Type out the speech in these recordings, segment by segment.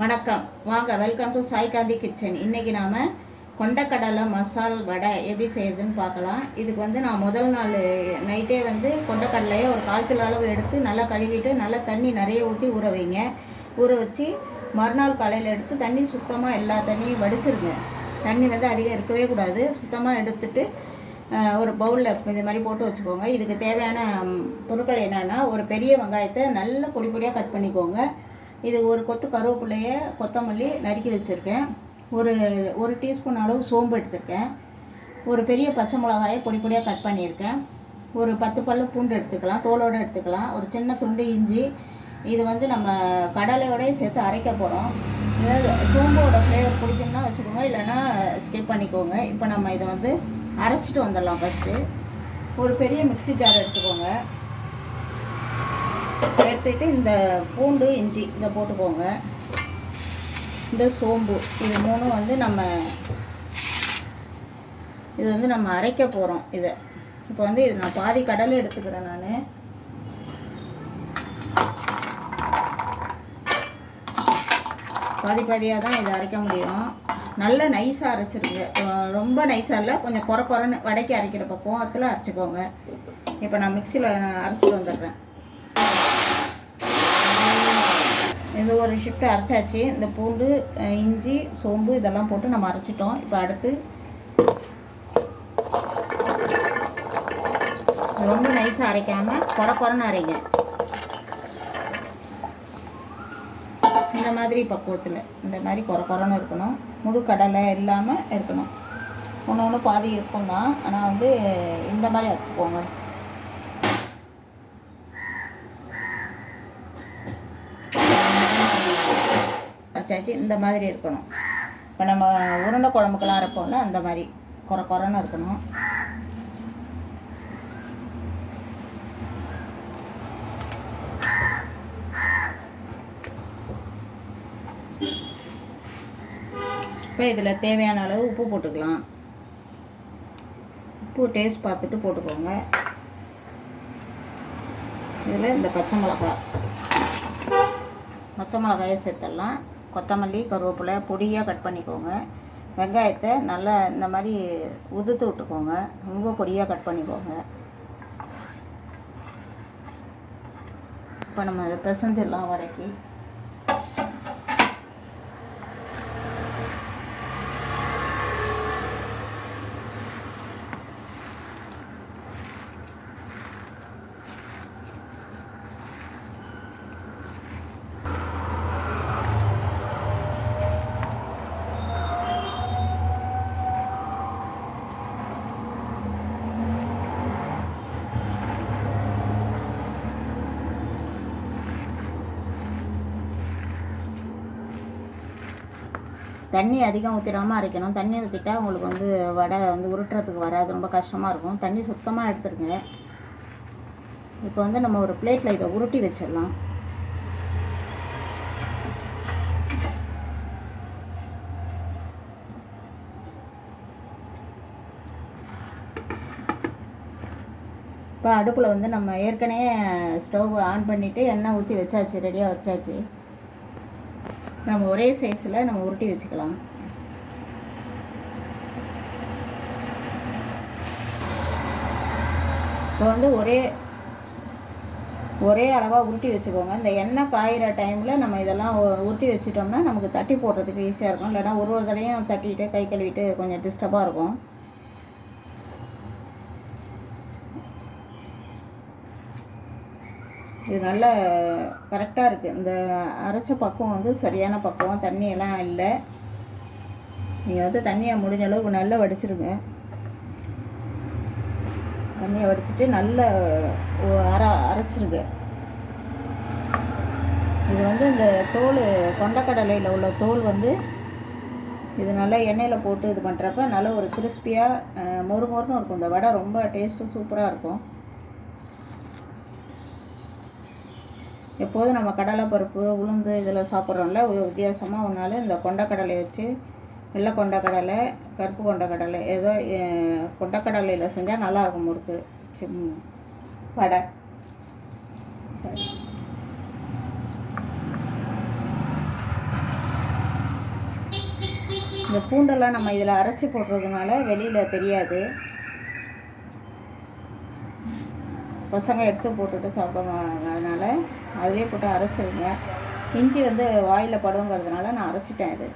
வணக்கம். வாங்க welcome to Saikanthi kitchen இன்றைக்கி நாம் கொண்டக்கடலை மசால் வடை எப்படி செய்யுதுன்னு பார்க்கலாம். இதுக்கு வந்து நான் முதல் நாள் நைட்டே வந்து கொண்டக்கடலையை ஒரு கால் கிலோ அளவு எடுத்து நல்லா கழுவிட்டு நல்லா தண்ணி நிறைய ஊற்றி ஊற வைங்க. ஊற வச்சு மறுநாள் காலையில் எடுத்து தண்ணி சுத்தமாக எல்லா தண்ணியும் வடிச்சிருங்க. தண்ணி வந்து அதிகம் இருக்கவே கூடாது. சுத்தமாக எடுத்துட்டு ஒரு பவுலில் இந்த மாதிரி போட்டு வச்சுக்கோங்க. இதுக்கு தேவையான பொருட்கள் என்னென்னா ஒரு பெரிய வெங்காயத்தை நல்ல பொடி பொடியாக கட் பண்ணிக்கோங்க. இது ஒரு கொத்து கருவேப்பிலைய கொத்தமல்லி நறுக்கி வச்சுருக்கேன். ஒரு ஒரு டீஸ்பூன் அளவு சோம்பு எடுத்திருக்கேன். ஒரு பெரிய பச்சை மிளகாயை பொடி பொடியாக கட் பண்ணியிருக்கேன். ஒரு பத்து பல்லு பூண்டு எடுத்துக்கலாம் தோலோடு எடுத்துக்கலாம். ஒரு சின்ன துண்டு இஞ்சி. இது வந்து நம்ம கடலையோடய சேர்த்து அரைக்க போகிறோம் அதாவது சோம்போட ஃப்ளேவர் பிடிக்கும்னா வச்சுக்கோங்க இல்லைன்னா ஸ்கிப் பண்ணிக்கோங்க. இப்போ நம்ம இதை வந்து அரைச்சிட்டு வந்துடலாம் ஃபஸ்ட்டு ஒரு பெரிய மிக்ஸி ஜார் எடுத்துக்கோங்க. எடுத்துக்கிட்டு இந்த பூண்டு இஞ்சி இதை போட்டுக்கோங்க. இந்த சோம்பு இது மூணும் வந்து நம்ம இது வந்து நம்ம அரைக்க போகிறோம் இதை. இப்போ வந்து இது நான் பாதி கடலை எடுத்துக்கிறேன் நான். பாதி பாதியாக தான் இதை அரைக்க முடியும். நல்ல நைஸாக அரைச்சிருங்க. ரொம்ப நைஸாக இல்லை கொஞ்சம் குறை குறைன்னு வடைக்கு அரைக்கிற பக்குவத்தில் அரைச்சிக்கோங்க. இப்போ நான் மிக்சியில் அரைச்சிட்டு வந்துடுறேன். இது ஒரு ஷிஃப்ட் அரைச்சாச்சு. இந்த பூண்டு இஞ்சி சோம்பு இதெல்லாம் போட்டு நம்ம அரைச்சிட்டோம். இப்போ அடுத்து ரொம்ப நைஸாக அரைக்காமல் குறை குறைன்னு அரைங்க. இந்த மாதிரி பக்குவத்தில். இந்த மாதிரி குறை குறைன்னு இருக்கணும். முழு கடலை இல்லாமல் இருக்கணும். ஒன்று ஒன்று பாதி இருக்கும் தான் ஆனால் வந்து இந்த மாதிரி வச்சுக்கோங்க அரைச்சாச்சு இந்த மாதிரி இருக்கணும். இப்போ நம்ம உருண்டை குழம்புக்கெல்லாம் அரைப்போம்ல அந்த மாதிரி. குறை குறைன்னு இருக்கணும். இப்போ இதில் தேவையான அளவு உப்பு போட்டுக்கலாம். உப்பு டேஸ்ட் பார்த்துட்டு போட்டுக்கோங்க. இதில் இந்த பச்சை மிளகாய். பச்சை மிளகாயை சேர்த்துடலாம். கொத்தமல்லி கருவேப்பிலை பொடியாக கட் பண்ணிக்கோங்க. வெங்காயத்தை நல்லா இந்த மாதிரி உதுத்து விட்டுக்கோங்க. ரொம்ப பொடியாக கட் பண்ணிக்கோங்க. இப்போ நம்ம இதை பிசைஞ்சிடலாம் வரைக்கி தண்ணி அதிகம் ஊற்றிடாமல் அரைக்கணும். தண்ணி ஊற்றிட்டா உங்களுக்கு வந்து வடை வந்து உருட்டுறதுக்கு வராது. ரொம்ப கஷ்டமாக இருக்கும். தண்ணி சுத்தமாக எடுத்துருங்க. இப்போ வந்து நம்ம ஒரு பிளேட்டில் இதை உருட்டி வச்சிடலாம். இப்போ அடுப்பில் வந்து நம்ம ஏற்கனவே ஸ்டவ் ஆன் பண்ணிவிட்டு எண்ணெய் ஊற்றி வச்சாச்சு. ரெடியாக வச்சாச்சு. நம்ம ஒரே சைஸில் நம்ம உருட்டி வச்சுக்கலாம். இப்போ வந்து ஒரே ஒரே அளவாக உருட்டி வச்சுக்கோங்க. இந்த எண்ணெய் காயிற டைமில் நம்ம இதெல்லாம் உருட்டி வச்சிட்டோம்னா நமக்கு தட்டி போடுறதுக்கு ஈஸியாக இருக்கும். இல்லைன்னா ஒரு ஒரு தடையும் தட்டிட்டு கை கழுவிட்டு கொஞ்சம் டிஸ்டர்பாக இருக்கும். இது நல்ல கரெக்டாக இருக்குது இந்த அரைச்ச பக்குவம் வந்து சரியான பக்குவம். தண்ணியெல்லாம் இல்லை. நீங்கள் வந்து தண்ணியை முடிஞ்ச அளவுக்கு நல்லா வடிச்சிருங்க. தண்ணியை வடிச்சிட்டு நல்ல அர அரை அரைச்சிருங்க. இது வந்து இந்த தோல் கொண்டக்கடலையில் உள்ள தோல் வந்து இது நல்லா எண்ணெயில் போட்டு இது பண்ணுறப்ப நல்ல ஒரு கிறிஸ்பியாக மொறு மொறுன்னு இருக்கும். இந்த வடை ரொம்ப டேஸ்ட்டு சூப்பராக இருக்கும். எப்போதும் நம்ம கடலைப்பருப்பு உளுந்து இதில் சாப்பிட்றோம்ல ஒரு வித்தியாசமாக ஒன்றால் இந்த கொண்டக்கடலை வச்சு வெள்ளை கொண்டக்கடலை கருப்பு கொண்டக்கடலை ஏதோ கொண்டக்கடலையில் செஞ்சால் நல்லாயிருக்கும் முறுக்கு. சிம் வடை. சரி. இந்த பூண்டெல்லாம் நம்ம இதில் அரைச்சி போடுறதுனால வெளியில் தெரியாது. பசங்க எடுத்து போட்டுட்டு சாப்பிடுவாங்க அதனால் அதிலே போட்டு அரைச்சிருங்க. இஞ்சி வந்து வாயில் படுங்கிறதுனால நான் அரைச்சிட்டேன் இது.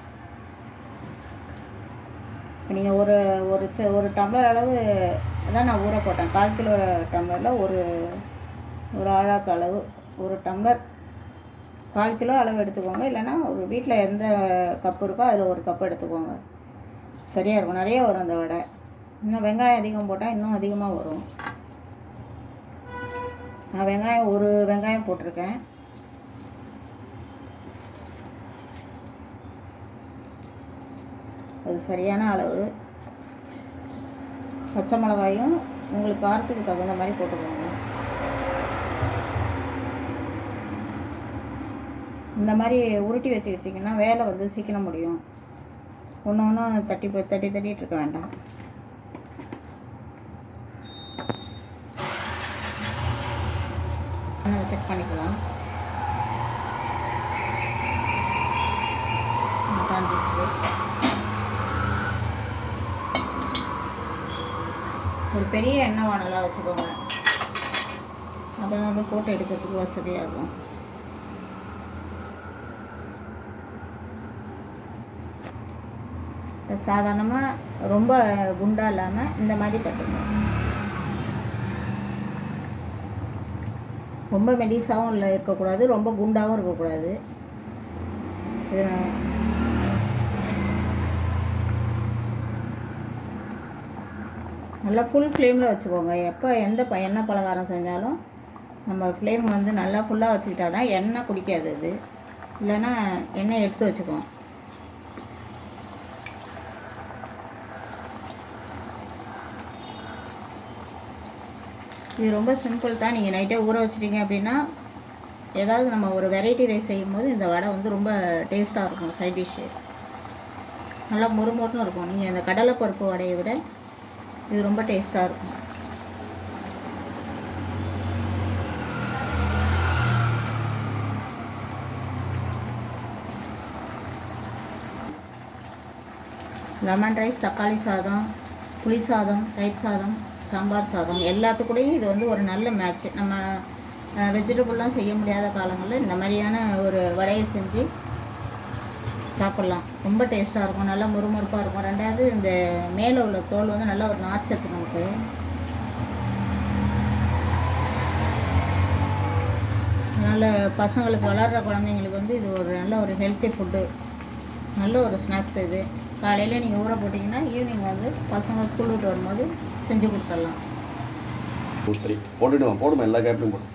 இப்போ நீங்கள் ஒரு ஒரு ச ஒரு டம்ளர் அளவு தான் நான் ஊற போட்டேன். கால் கிலோ டம்ளரில் ஒரு ஒரு ஆழாக்கு அளவு ஒரு டம்ளர். கால் கிலோ அளவு எடுத்துக்கோங்க. இல்லைன்னா ஒரு வீட்டில் எந்த கப்பு இருக்கோ அதில் ஒரு கப் எடுத்துக்கோங்க. சரியாக இருக்கும். நிறைய வரும் அந்த வடை. இன்னும் வெங்காயம் அதிகம் போட்டால் இன்னும் அதிகமாக வரும். நான் வெங்காயம் ஒரு வெங்காயம் போட்டிருக்கேன். அது சரியான அளவு. பச்சை மிளகாயும் உங்களுக்கு காரத்துக்கு தகுந்த மாதிரி போட்டுக்கோங்க. இந்த மாதிரி உருட்டி வச்சு வச்சிங்கன்னா வேலை வந்து சீக்கிரம் முடியும். ஒன்று ஒன்றும் தட்டி தட்டி தட்டிகிட்டு இருக்க வேண்டாம். செக் பண்ணிக்கலாம். காஞ்சிச்சு ஒரு பெரிய எண்ணெய் வானலாக வச்சுக்கோங்க. அப்போ தான் வந்து போட்டு எடுக்கிறதுக்கு வசதியாக இருக்கும் சாதாரணமாக ரொம்ப குண்டாக இல்லாமல் இந்த மாதிரி தட்டுங்க. ரொம்ப மெலிசாகவும் இல்லை இருக்கக்கூடாது. ரொம்ப குண்டாகவும் இருக்கக்கூடாது. நல்லா ஃபுல் ஃப்ளேமில் வச்சுக்கோங்க. எப்போ எந்த ப எண்ணெய் பலகாரம் செஞ்சாலும் நம்ம ஃப்ளேம் வந்து நல்லா ஃபுல்லாக வச்சுக்கிட்டா தான் எண்ணெய் குடிக்காது அது. இல்லைன்னா எண்ணெய் எடுத்து வச்சுக்குவோம். இது ரொம்ப சிம்பிள் தான். நீங்கள் நைட்டே ஊற வச்சிட்டீங்க அப்படின்னா ஏதாவது நம்ம ஒரு வெரைட்டி ரைஸ் செய்யும்போது இந்த வடை வந்து ரொம்ப டேஸ்ட்டாக இருக்கும் சைட் டிஷ்ஷு நல்லா முறுமுறுன்னு இருக்கும். நீங்கள் இந்த கடலைப்பருப்பு வடையை விட இது ரொம்ப டேஸ்ட்டாக இருக்கும். லெமன் ரைஸ் தக்காளி சாதம் புளி சாதம் தயிர் சாதம். சாம்பார் சாதம் எல்லாத்துக்கூடையும் இது வந்து ஒரு நல்ல மேட்ச் நம்ம வெஜிடபிள்லாம் செய்ய முடியாத காலங்களில் இந்த மாதிரியான ஒரு வடையை செஞ்சு சாப்பிட்லாம். ரொம்ப டேஸ்ட்டாக இருக்கும் நல்லா முறுமுறுப்பாக இருக்கும். ரெண்டாவது இந்த மேலே உள்ள தோல் வந்து நல்ல ஒரு நார்ச்சத்து நமக்கு. அதனால் பசங்களுக்கு வளர்கிற குழந்தைங்களுக்கு வந்து இது ஒரு நல்ல ஒரு ஹெல்த்தி ஃபுட்டு நல்ல ஒரு ஸ்நாக்ஸ் இது. காலையில் நீங்கள் ஊற போட்டிங்கன்னா ஈவினிங் வந்து பசங்க ஸ்கூல் விட்டு வரும்போது செஞ்சு கொடுத்துடலாம். டூ த்ரீ போட்டுடுவோம். போடுமா? எல்லா கேப்லையும் போடும்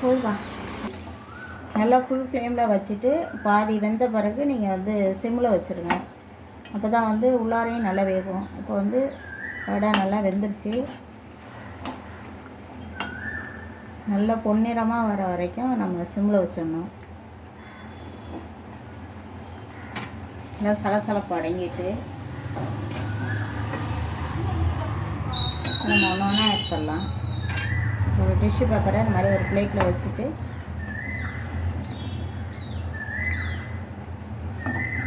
போதுவா நல்லா ஃபுல் ஃப்ளேமில் வச்சுட்டு பாதி வெந்த பிறகு நீங்கள் வந்து சிம்மில் வச்சுருங்க. அப்போ தான் வந்து உள்ளாரையும் நல்லா வேகும். இப்போ வந்து வடை நல்லா வெந்துருச்சு. நல்லா பொன்னிறமாக வர வரைக்கும் நம்ம சிம்மில் வச்சிடணும். நல்லா சலசலப்பு அடங்கிட்டு. நம்ம ஒன்று ஒன்றா ஆட் ஒரு டிஷ்யூ பேப்பரை இந்த மாதிரி ஒரு பிளேட்டில் வச்சுட்டு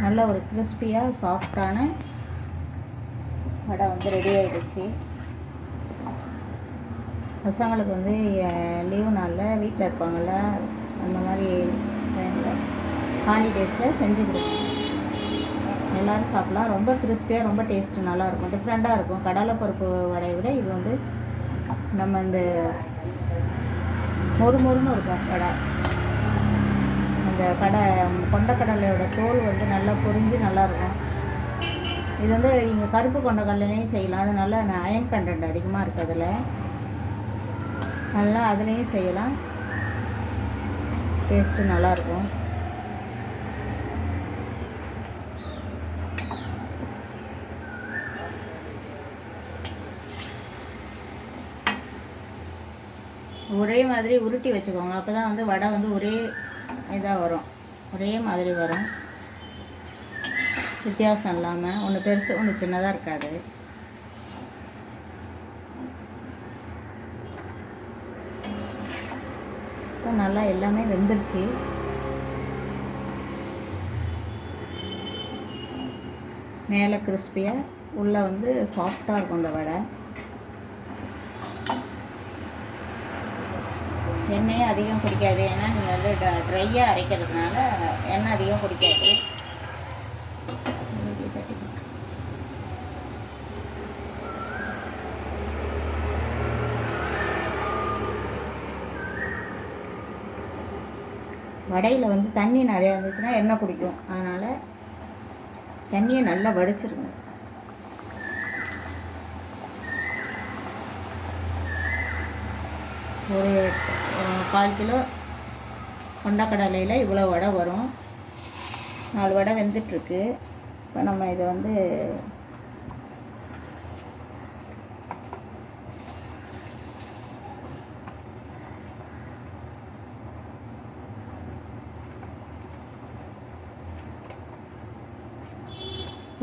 நல்ல ஒரு கிறிஸ்பியாக சாஃப்டான வடை வந்து ரெடி ஆகிடுச்சு பசங்களுக்கு வந்து லீவு நாளில் வீட்டில் இருப்பாங்கள்ல அந்த மாதிரி டைமில் ஹாலிடேஸில் செஞ்சு கொடுப்போம் எல்லோரும் சாப்பிட்லாம். ரொம்ப கிறிஸ்பியாக ரொம்ப டேஸ்ட்டு நல்லாயிருக்கும். டிஃப்ரெண்ட்டாக இருக்கும். கடலைப்பருப்பு வடையை விட இது வந்து நம்ம இந்த மொறு மொறுன்னு இருக்கும் வடை. அந்த கடை கொண்டக்கடலையோட தோல் வந்து நல்லா பொரிஞ்சு நல்லாயிருக்கும். இது வந்து நீங்கள் கருப்பு கொண்டக்கடலையும் செய்யலாம். அது நல்லா அயன் கண்டென்ட் அதிகமாக இருக்குது அதில் நல்லா அதுலேயும் செய்யலாம். டேஸ்ட்டு நல்லாயிருக்கும். ஒரே மாதிரி உருட்டி வச்சுக்கோங்க. அப்போ தான் வந்து வடை வந்து ஒரே இதாக வரும். ஒரே மாதிரி வரும். வித்தியாசம் இல்லாமல் ஒன்று பெருசு ஒன்று சின்னதாக இருக்காது. இப்போ நல்லா எல்லாமே வெந்துருச்சு. மேலே கிறிஸ்பியாக உள்ளே வந்து சாஃப்டாக இருக்கும் அந்த வடை. எண்ணெயும் அதிகம் குடிக்காது. ஏன்னா நீங்கள் வந்து ட்ரையாக அரைக்கிறதுனால எண்ணெய் அதிகம் குடிக்காது. வடையில் வந்து தண்ணி நிறையா இருந்துச்சுன்னா எண்ணெய் குடிக்கும். அதனால் தண்ணியை நல்லா வடிச்சிருங்க. ஒரு கால் கிலோ கொண்டக்கடலையில் இவ்வளோ வடை வரும். நாலு வடை வெந்துட்டுருக்கு. இப்போ நம்ம இதை வந்து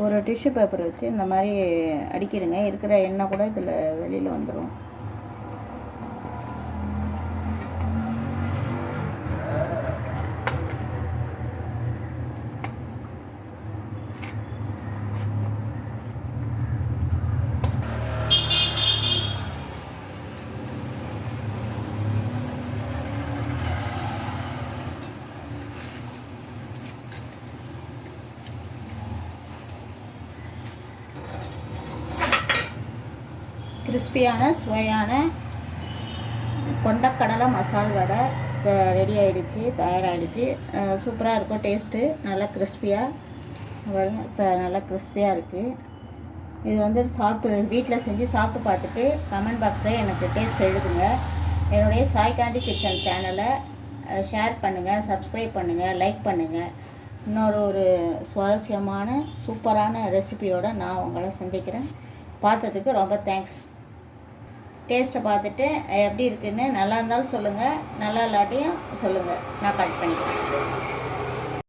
ஒரு டிஷ்யூ பேப்பர் வச்சு இந்த மாதிரி அடிக்கிடுங்க. இருக்கிற எண்ணெய் கூட இதில் வெளியில் வந்துடும் கிறிஸ்பியான சுவையான கொண்டக்கடலை மசால் வடை ரெடி ஆகிடுச்சு தயாராகிடுச்சு சூப்பராக இருக்கும் டேஸ்ட்டு நல்லா கிறிஸ்பியாக ச நல்லா கிறிஸ்பியாக இருக்குது இது வந்து சாப்பிட்டு வீட்டில் செஞ்சு சாப்பிட்டு பார்த்துட்டு கமெண்ட் பாக்ஸில் எனக்கு டேஸ்ட் எழுதுங்க. என்னுடைய சாய்காந்தி கிச்சன் சேனலை ஷேர் பண்ணுங்கள் சப்ஸ்கிரைப் பண்ணுங்கள் லைக் பண்ணுங்கள் இன்னொரு ஒரு சுவாரஸ்யமான சூப்பரான ரெசிபியோடு நான் உங்களை சந்திக்கிறேன். பார்த்ததுக்கு ரொம்ப தேங்க்ஸ் டேஸ்ட்டை பார்த்துட்டு எப்படி இருக்குன்னு நல்லா இருந்தாலும் சொல்லுங்கள் நல்லா இல்லாட்டியும் சொல்லுங்கள் நான் கட் பண்ணிக்கிறேன்.